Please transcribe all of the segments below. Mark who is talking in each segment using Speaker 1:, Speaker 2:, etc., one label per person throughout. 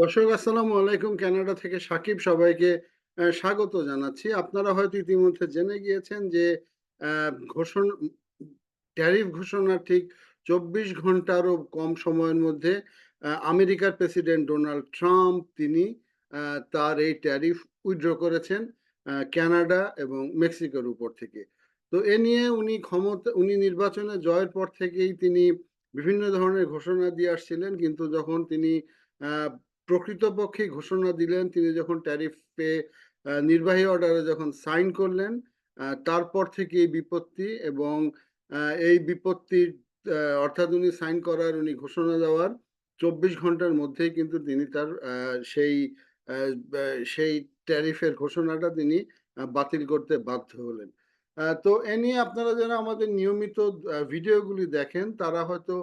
Speaker 1: দর্শক, আসসালামু আলাইকুম। কানাডা থেকে সাকিব সবাইকে স্বাগত জানাচ্ছি। আপনারা হয়তো ইতিমধ্যে জেনে গিয়েছেন যে ঘোষণা, ট্যারিফ ঘোষণার ঠিক চব্বিশ ঘন্টারও কম সময়ের মধ্যে আমেরিকার প্রেসিডেন্ট ডোনাল্ড ট্রাম্প, তিনি তার এই ট্যারিফ উইথড্র করেছেন কানাডা এবং মেক্সিকোর উপর থেকে। তো এ নিয়ে উনি ক্ষমতা, উনি নির্বাচনে জয়ের পর থেকেই তিনি বিভিন্ন ধরনের ঘোষণা দিয়ে আসছিলেন। কিন্তু যখন তিনি প্রকৃতপক্ষে ঘোষণা দিলেন, তিনি যখন ট্যারিফে নির্বাহী অর্ডারে যখন সাইন করলেন তারপর থেকে এই বিপত্তি এবং এই বিপত্তির অর্থাৎ উনি সাইন করার, উনি ঘোষণা দেওয়ার চব্বিশ ঘণ্টার মধ্যেই কিন্তু তিনি তার সেই সেই ট্যারিফের ঘোষণাটা তিনি বাতিল করতে বাধ্য হলেন। তো এ নিয়ে আপনারা যারা আমাদের নিয়মিত ভিডিওগুলি দেখেন, তারা হয়তো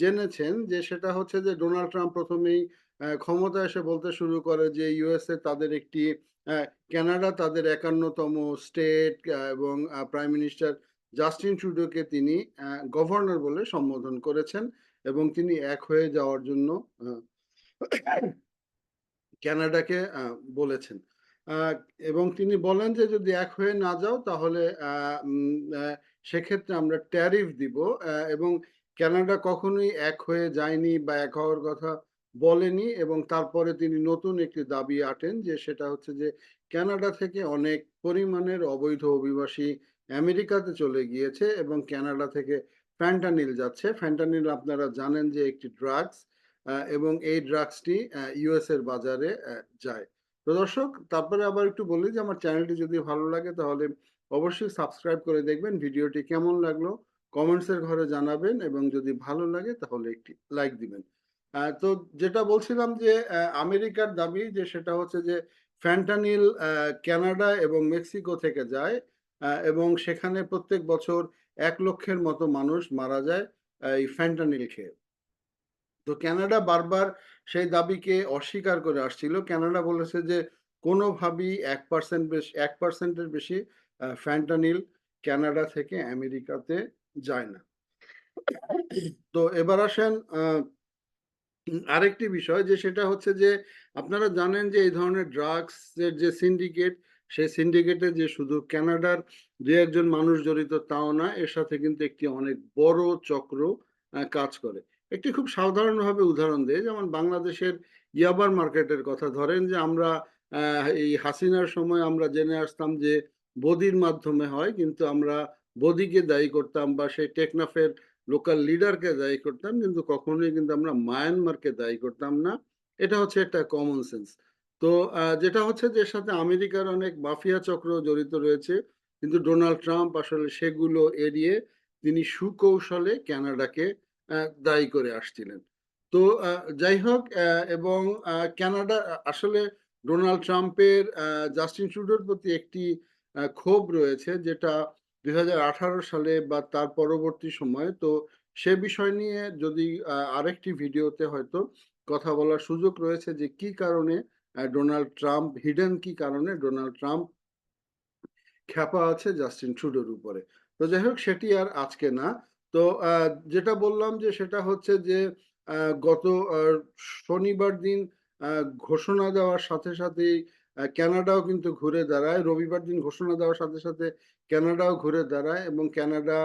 Speaker 1: জেনেছেন যে সেটা হচ্ছে যে ডোনাল্ড ট্রাম্প প্রথমেই ক্ষমতা এসে বলতে শুরু করে যে ইউএসএ তাদের একটি কানাডা তাদের একান্নতম স্টেট এবং প্রাইম মিনিস্টার জাস্টিন ট্রুডোকে তিনি গভর্নর বলে সম্বোধন করেছেন এবং তিনি এক হয়ে যাওয়ার জন্য আহ, কানাডাকে বলেছেন। এবং তিনি বলেন যে যদি এক হয়ে না যাও তাহলে সেক্ষেত্রে আমরা ট্যারিফ দিব এবং কানাডা কখনোই এক হয়ে যায়নি বা এক হওয়ার কথা বলেনি এবং তারপরে তিনি নতুন একটি দাবি আটেন যে সেটা হচ্ছে যে কানাডা থেকে অনেক পরিমাণের অবৈধ অভিবাসী আমেরিকাতে চলে গিয়েছে এবং কানাডা থেকে ফ্যান্টানিল যাচ্ছে। ফ্যান্টানিল আপনারা জানেন যে একটি ড্রাগস এবং এই ড্রাগসটি ইউএস এর বাজারে যায়। তো দর্শক, তারপরে আবার একটু বলি যে আমার চ্যানেলটি যদি ভালো লাগে তাহলে অবশ্যই সাবস্ক্রাইব করে দেখবেন। ভিডিওটি কেমন লাগল কমেন্টস এর ঘরে জানাবেন এবং যদি ভালো লাগে তাহলে একটি লাইক দিবেন। তো যেটা বলছিলাম যে আমেরিকার দাবি যে সেটা হচ্ছে যে ফ্যান্টানিল কানাডা এবং মেক্সিকো থেকে যায় এবং সেখানে প্রত্যেক বছর এক লক্ষের মতো মানুষ মারা যায় এই ফ্যান্টানিল খেয়ে। তো কানাডা বারবার সেই দাবিকে অস্বীকার করে আসছিল। কানাডা বলেছে যে কোনোভাবেই এক পার্সেন্ট বেশি এক পার্সেন্টের বেশি ফ্যান্টানিল কানাডা থেকে আমেরিকাতে যায় না। তো এবার আসেন আহ, আরেকটি বিষয় যে সেটা হচ্ছে যে আপনারা জানেন যে এই ধরনের ড্রাগস এর যে সিন্ডিকেট সেই সিন্ডিকেটে যে শুধু কানাডার দু একজন মানুষ জড়িত তাও না, এর সাথে কিন্তু একটি অনেক বড় চক্র কাজ করে। একটি খুব সাধারণভাবে উদাহরণ দেয় যেমন বাংলাদেশের ইয়াবার মার্কেটের কথা ধরেন যে আমরা এই হাসিনার সময় আমরা জেনে আসতাম যে বদির মাধ্যমে হয়, কিন্তু আমরা বদিকে দায়ী করতাম বা সেই টেকনাফের লোকাল লিডারকে দায়ী করতাম কিন্তু কখনোই কিন্তু আমরা মায়ানমারকে দায়ী করতাম না। এটা হচ্ছে একটা কমন সেন্স তো যেটা হচ্ছে যে সাথে আমেরিকার অনেক মাফিয়া চক্র জড়িত রয়েছে কিন্তু ডোনাল্ড ট্রাম্প আসলে সেগুলো এড়িয়ে তিনি সুকৌশলে কানাডাকে আহ, দায়ী করে আসছিলেন। তো যাই হোক এবং কানাডা আসলে ডোনাল্ড ট্রাম্পের জাস্টিন ট্রুডোর প্রতি একটি ক্ষোভ রয়েছে যেটা দু হাজার আঠারো সালে বা তার পরবর্তী সময়ে, তো সে বিষয় নিয়ে যদি আরেকটি ভিডিওতে হয়তো কথা বলার সুযোগ রয়েছে যে কি কারণে ডোনাল্ড ট্রাম্প, হিডেন কি কারণে ডোনাল্ড ট্রাম্প খ্যাপা আছে জাস্টিন ট্রুডোর উপরে। তো যাই হোক, সেটি আর আজকে না। তো যেটা বললাম যে সেটা হচ্ছে যে গত শনিবার দিন ঘোষণা দেওয়ার সাথে সাথেই আহ, কানাডাও কিন্তু ঘুরে দাঁড়ায়। রবিবার দিন ঘোষণা দেওয়ার সাথে সাথে কানাডাও ঘুরে দাঁড়ায় এবং ক্যানাডা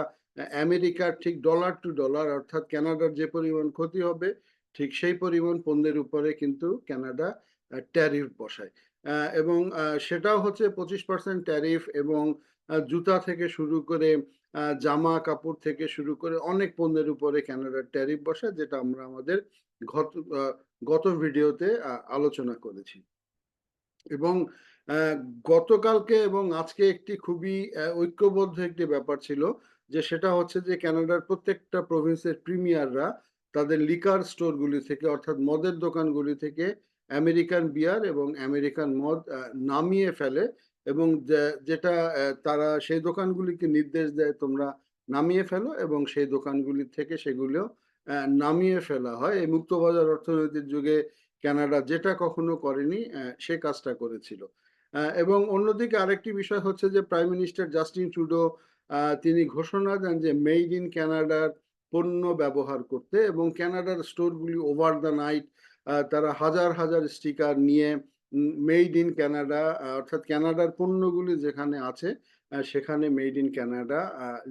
Speaker 1: আমেরিকার ঠিক ডলার টু ডলার অর্থাৎ ক্যানাডার যে পরিমাণ ক্ষতি হবে ঠিক সেই পরিমাণ পণ্যের উপরে কিন্তু ক্যানাডা ট্যারিফ বসায়। এবং সেটাও হচ্ছে পঁচিশ পার্সেন্ট ট্যারিফ এবং জুতা থেকে শুরু করে জামা কাপড় থেকে শুরু করে অনেক পণ্যের উপরে ক্যানাডার ট্যারিফ বসায় যেটা আমরা আমাদের গত ভিডিওতে আলোচনা করেছি। এবং গতকালকে এবং আজকে একটি খুবই ঐক্যবদ্ধ একটি ব্যাপার ছিল যে সেটা হচ্ছে যে ক্যানাডার প্রত্যেকটা প্রভিন্সের প্রিমিয়াররা তাদের লিকার স্টোরগুলি থেকে অর্থাৎ মদের দোকানগুলি থেকে আমেরিকান বিয়ার এবং আমেরিকান মদ নামিয়ে ফেলে এবং যেটা তারা সেই দোকানগুলিকে নির্দেশ দেয় তোমরা নামিয়ে ফেলো এবং সেই দোকানগুলি থেকে সেগুলো নামিয়ে ফেলা হয়। এই মুক্তবাজার অর্থনীতির যুগে কানাডা যেটা কখনো করেনি সে কাজটা করেছিল। এবং অন্যদিকে আরেকটি বিষয় হচ্ছে যে প্রাইম মিনিস্টার জাস্টিন ট্রুডো তিনি ঘোষণা দেন যে মেড ইন ক্যানাডার পণ্য ব্যবহার করতে এবং ক্যানাডার স্টোরগুলি ওভার দ্য নাইট তারা হাজার হাজার স্টিকার নিয়ে মেড ইন ক্যানাডা অর্থাৎ ক্যানাডার পণ্যগুলি যেখানে আছে সেখানে মেড ইন ক্যানাডা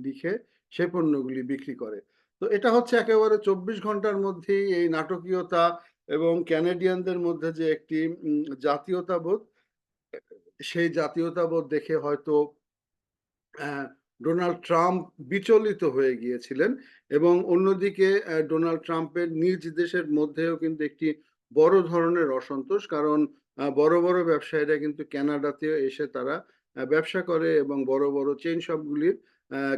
Speaker 1: লিখে সে পণ্যগুলি বিক্রি করে। তো এটা হচ্ছে একেবারে চব্বিশ ঘণ্টার মধ্যেই এই নাটকীয়তা এবং ক্যানাডিয়ানদের মধ্যে যে একটি জাতীয়তাবোধ, সেই জাতীয়তাবোধ দেখে হয়তো ডোনাল্ড ট্রাম্প বিচলিত হয়ে গিয়েছিলেন এবং অন্যদিকে ডোনাল্ড ট্রাম্পের নিজ দেশের মধ্যেও কিন্তু একটি বড় ধরনের অসন্তোষ কারণ বড় বড় ব্যবসায়ীরা কিন্তু কানাডাতেও এসে তারা ব্যবসা করে এবং বড় বড় চেইন শপগুলির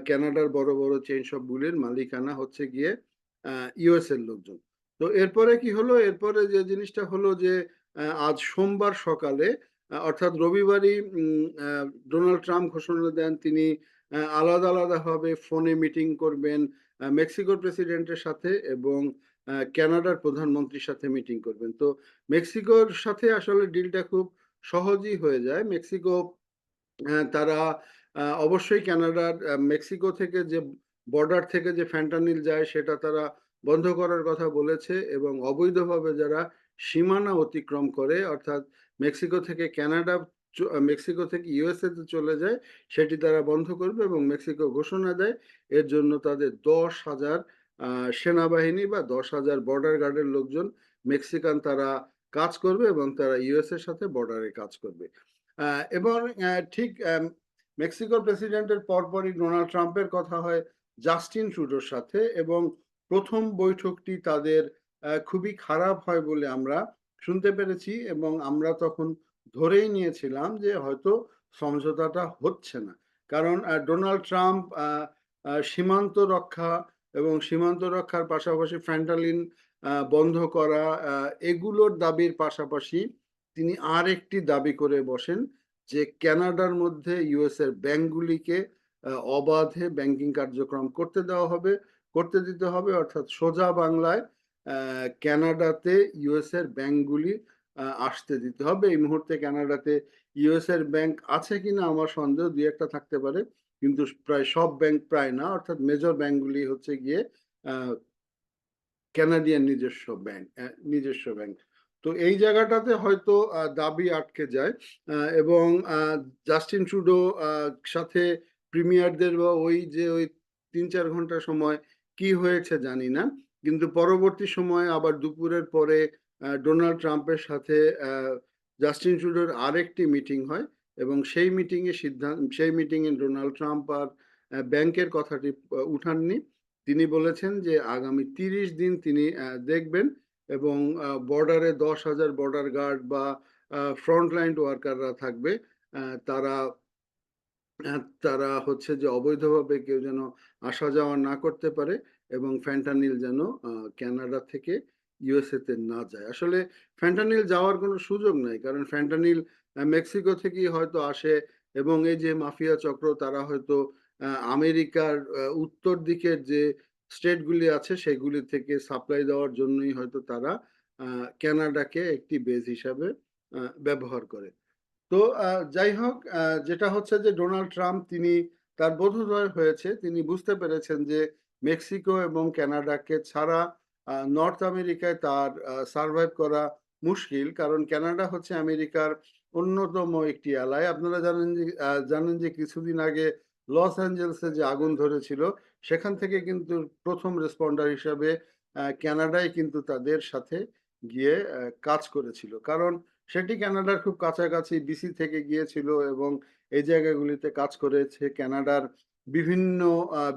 Speaker 1: ক্যানাডার বড় বড় চেইন শপগুলির মালিকানা হচ্ছে গিয়ে ইউএস এর লোকজন। তো এরপরে কি হলো? এরপরে যে জিনিসটা হলো যে আজ সোমবার সকালে অর্থাৎ রবিবারই ডোনাল্ড ট্রাম্প ঘোষণা দেন তিনি আলাদা আলাদাভাবে ফোনে মিটিং করবেন মেক্সিকোর প্রেসিডেন্টের সাথে এবং আহ, কানাডার প্রধানমন্ত্রীর সাথে মিটিং করবেন। তো মেক্সিকোর সাথে আসলে ডিলটা খুব সহজই হয়ে যায়। মেক্সিকো তারা অবশ্যই ক্যানাডার মেক্সিকো থেকে যে বর্ডার থেকে যে ফ্যান্টানিল যায় সেটা তারা বন্ধ করার কথা বলেছে এবং অবৈধভাবে যারা সীমানা অতিক্রম করে, অর্থাৎ মেক্সিকো থেকে ক্যানাডা মেক্সিকো থেকে ইউএসএ তে চলে যায়, সেটি তারা বন্ধ করবে এবং মেক্সিকো ঘোষণা দেয়। এর জন্য তাদের দশ হাজার সেনাবাহিনী বা দশ হাজার বর্ডার গার্ডের লোকজন মেক্সিকান তারা কাজ করবে এবং তারা ইউএস এর সাথে বর্ডারে কাজ করবে। এবং ঠিক মেক্সিকোর প্রেসিডেন্টের পরপরই ডোনাল্ড ট্রাম্পের কথা হয় জাস্টিন ট্রুডোর সাথে এবং প্রথম বৈঠকটি তাদের খুবই খারাপ হয় বলে আমরা শুনতে পেরেছি এবং আমরা তখন ধরেই নিয়েছিলাম যে হয়তো সমঝোতাটা হচ্ছে না। কারণ ডোনাল্ড ট্রাম্প সীমান্ত রক্ষা এবং সীমান্ত রক্ষার পাশাপাশি ফ্যান্টালিন বন্ধ করা এগুলোর দাবির পাশাপাশি তিনি আর একটি দাবি করে বসেন যে ক্যানাডার মধ্যে ইউএস এর ব্যাংকগুলিকে অবাধে ব্যাংকিং কার্যক্রম করতে দেওয়া হবে। করতে দিতে হবে অর্থাৎ সোজা বাংলায় আহ, কানাডাতে ইউএস এর ব্যাংকগুলি আসতে দিতে হবে। এই মুহূর্তে কানাডাতে ইউএস এর ব্যাংক আছে কিনা আমার সন্দেহ দুই একটা থাকতে পারে কিন্তু প্রায় সব ব্যাংক প্রায় না অর্থাৎ মেজর ব্যাংকগুলি হচ্ছে গিয়ে আহ, কানাডিয়ান নিজস্ব ব্যাংক নিজস্ব ব্যাংক। তো এই জায়গাটাতে হয়তো দাবি আটকে যায় এবং জাস্টিন ট্রুডো সাথে প্রিমিয়ারদের বা ওই যে ওই তিন চার ঘণ্টা সময় কি হয়েছে জানি না। কিন্তু পরবর্তী সময়ে আবার দুপুরের পরে ডোনাল্ড ট্রাম্পের সাথে জাস্টিন ট্রুডোর আরেকটি মিটিং হয় এবং সেই মিটিং এ সিদ্ধান্ত সেই মিটিং এ ডোনাল্ড ট্রাম্প আর ব্যাংকের কথাটি উঠাননি। তিনি বলেছেন যে আগামী তিরিশ দিন তিনি দেখবেন এবং বর্ডারে দশ হাজার বর্ডার গার্ড বা ফ্রন্টলাইন ওয়ার্কাররা থাকবে। তারা তারা হচ্ছে যে অবৈধভাবে কেউ যেন আসা যাওয়া না করতে পারে এবং ফ্যান্টানিল যেন ক্যানাডা থেকে ইউএসএ তে না যায়। আসলে ফ্যান্টানিল যাওয়ার কোনো সুযোগ নাই, কারণ ফ্যান্টানিল মেক্সিকো থেকেই হয়তো আসে এবং এই যে মাফিয়া চক্র, তারা হয়তো আমেরিকার উত্তর দিকের যে স্টেটগুলি আছে, সেগুলি থেকে সাপ্লাই দেওয়ার জন্যই হয়তো তারা ক্যানাডাকে একটি বেস হিসাবে ব্যবহার করে। তো যাই হোক যেটা হচ্ছে যে ডোনাল্ড ট্রাম্প তিনি তার বোধোদয় হয়েছে, তিনি বুঝতে পেরেছেন যে মেক্সিকো এবং কানাডাকে ছাড়া নর্থ আমেরিকায় তার সার্ভাইভ করা মুশকিল। কারণ কানাডা হচ্ছে আমেরিকার অন্যতম একটি এলায় আপনারা জানেন যে জানেন যে কিছুদিন আগে লস অ্যাঞ্জেলসে যে আগুন ধরেছিল, সেখান থেকে কিন্তু প্রথম রেসপন্ডার হিসাবে কানাডাই কিন্তু তাদের সাথে গিয়ে কাজ করেছিল। কারণ সেটি কানাডার খুব কাছাকাছি বিসি থেকে গিয়েছিল এবং এই জায়গাগুলিতে কাজ করেছে। কানাডার বিভিন্ন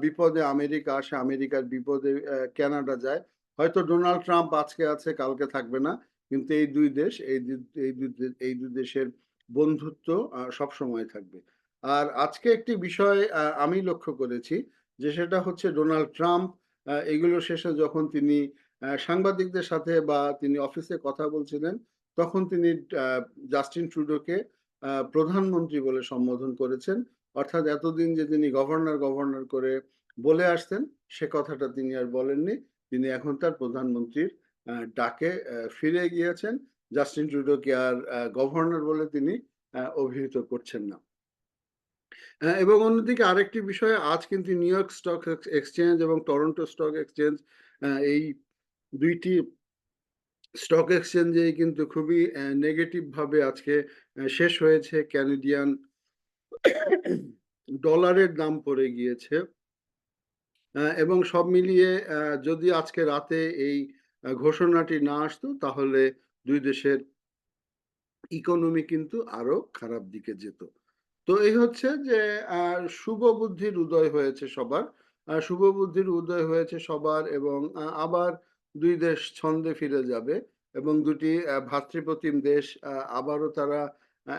Speaker 1: বিপদে আমেরিকা আসে, আমেরিকার বিপদে কানাডা যায়। হয়তো ডোনাল্ড ট্রাম্প আজকে আছে, কালকে থাকবে না, কিন্তু এই দুই দেশ, এই এই দুই এই দুই দেশের বন্ধুত্ব সব সময় থাকবে। আর আজকে একটি বিষয় আমি লক্ষ্য করেছি যে সেটা হচ্ছে ডোনাল্ড ট্রাম্প এগুলো শেষে যখন তিনি সাংবাদিকদের সাথে বা তিনি অফিসে কথা বলছিলেন তখন তিনি জাস্টিন ট্রুডোকে প্রধানমন্ত্রী বলে সম্বোধন করেছেন। অর্থাৎ এতদিন যে তিনি গভর্নর গভর্নর করে বলে আসতেন, সে কথাটা তিনি আর বলেননি। তিনি এখন তার প্রধানমন্ত্রীর ডাকে ফিরে গিয়েছেন। জাস্টিন ট্রুডোকে আর গভর্নর বলে তিনি অভিহিত করছেন না। এবং অন্যদিকে আরেকটি বিষয়, আজ কিন্তু নিউ ইয়র্ক স্টক এক্সচেঞ্জ এবং টরন্টো স্টক এক্সচেঞ্জ এই দুইটি স্টক এক্সচেঞ্জেই কিন্তু খুবই নেগেটিভ ভাবে আজকে শেষ হয়েছে ক্যানাডিয়ান ডলারের দাম পড়ে গিয়েছে। এবং সব মিলিয়ে যদি আজকে রাতে এই ঘোষণাটি না আসতো, তাহলে দুই দেশের ইকোনমি কিন্তু আরও খারাপ দিকে যেত। তো এই হচ্ছে যে শুভ বুদ্ধির উদয় হয়েছে সবার। শুভ বুদ্ধির উদয় হয়েছে সবার এবং আবার ২ দেশ ছন্দে ফিরে যাবে এবং দুটি অ্যা ভ্রাতৃপ্রতিম দেশ আবারও তারা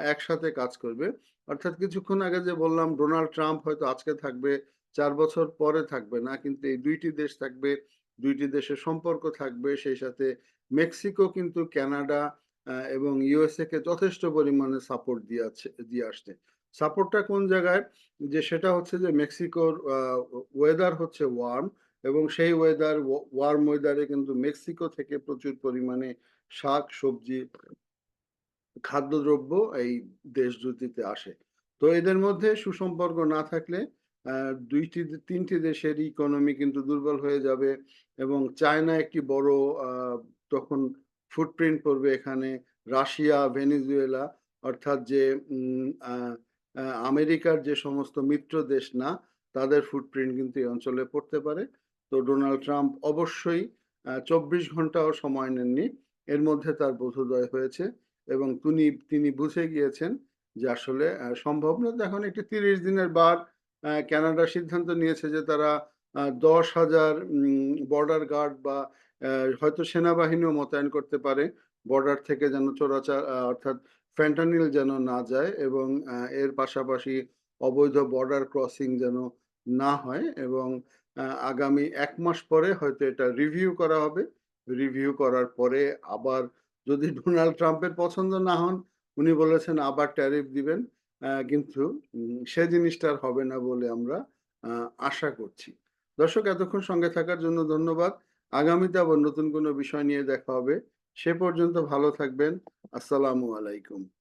Speaker 1: একসাথে কাজ করবে। অর্থাৎ কিছুক্ষণ আগে যে বললাম ডোনাল্ড ট্রাম্প হয়তো আজকে থাকবে, চার বছর পরে থাকবে না। কিন্তু এই দুইটি দেশ থাকবে, দুইটি দেশের সম্পর্ক থাকবে। সেই সাথে মেক্সিকো কিন্তু কানাডা আ এবং ইউএসএ কে যথেষ্ট পরিমাণে সাপোর্ট দিয়ে আছে দিয়ে আসছে। সাপোর্টটা কোন জায়গায়? যে সেটা হচ্ছে যে মেক্সিকোর ওয়েদার হচ্ছে ওয়ার্ম এবং সেই ওয়েদার ওয়া ওয়ার্ম ওয়েদারে কিন্তু মেক্সিকো থেকে প্রচুর পরিমাণে শাক-সবজি খাদ্যদ্রব্য এই দেশ দুটিতে আসে। তো এদের মধ্যে সুসম্পর্ক না থাকলে দুইটি ২ টি ৩ টি দেশের ইকোনমি কিন্তু দুর্বল হয়ে যাবে এবং চায়না একটি বড় তখন ফুটপ্রিন্ট পড়বে এখানে। রাশিয়া, ভেনেজুয়েলা অর্থাৎ যে আমেরিকার যে সমস্ত মিত্র দেশ না, তাদের ফুটপ্রিন্ট কিন্তু এই অঞ্চলে পড়তে পারে। তো ডোনাল্ড ট্রাম্প অবশ্যই চব্বিশ ঘন্টাও সময় নেননি। এর মধ্যে তার বোধোদয় হয়েছে এবং তুনি, তিনি বুঝে গিয়েছেন যে আসলে সম্ভব না। এখন একটি ৩০ দিনের বার আ কানাডা সিদ্ধান্ত নিয়েছে যে তারা দশ হাজার বর্ডার গার্ড বা হয়তো সেনাবাহিনীও মোতায়েন করতে পারে। বর্ডার থেকে যেন চোরাচার অর্থাৎ ফ্যান্টানিল যেন না যায় এবং এর পাশাপাশি অবৈধ বর্ডার ক্রসিং যেন না হয় এবং আগামী এক মাস পরে হয়তো এটা রিভিউ করা হবে। রিভিউ করার পরে আবার যদি ডোনাল্ড ট্রাম্পের পছন্দ না হন, উনি বলেছেন আবার ট্যারিফ দিবেন। কিন্তু সে জিনিসটা আর হবে না বলে আমরা আশা করছি। দর্শক এতক্ষণ সঙ্গে থাকার জন্য ধন্যবাদ। আগামীতে আবার নতুন কোনো বিষয় নিয়ে দেখা হবে। সে পর্যন্ত ভালো থাকবেন। আসসালামু আলাইকুম।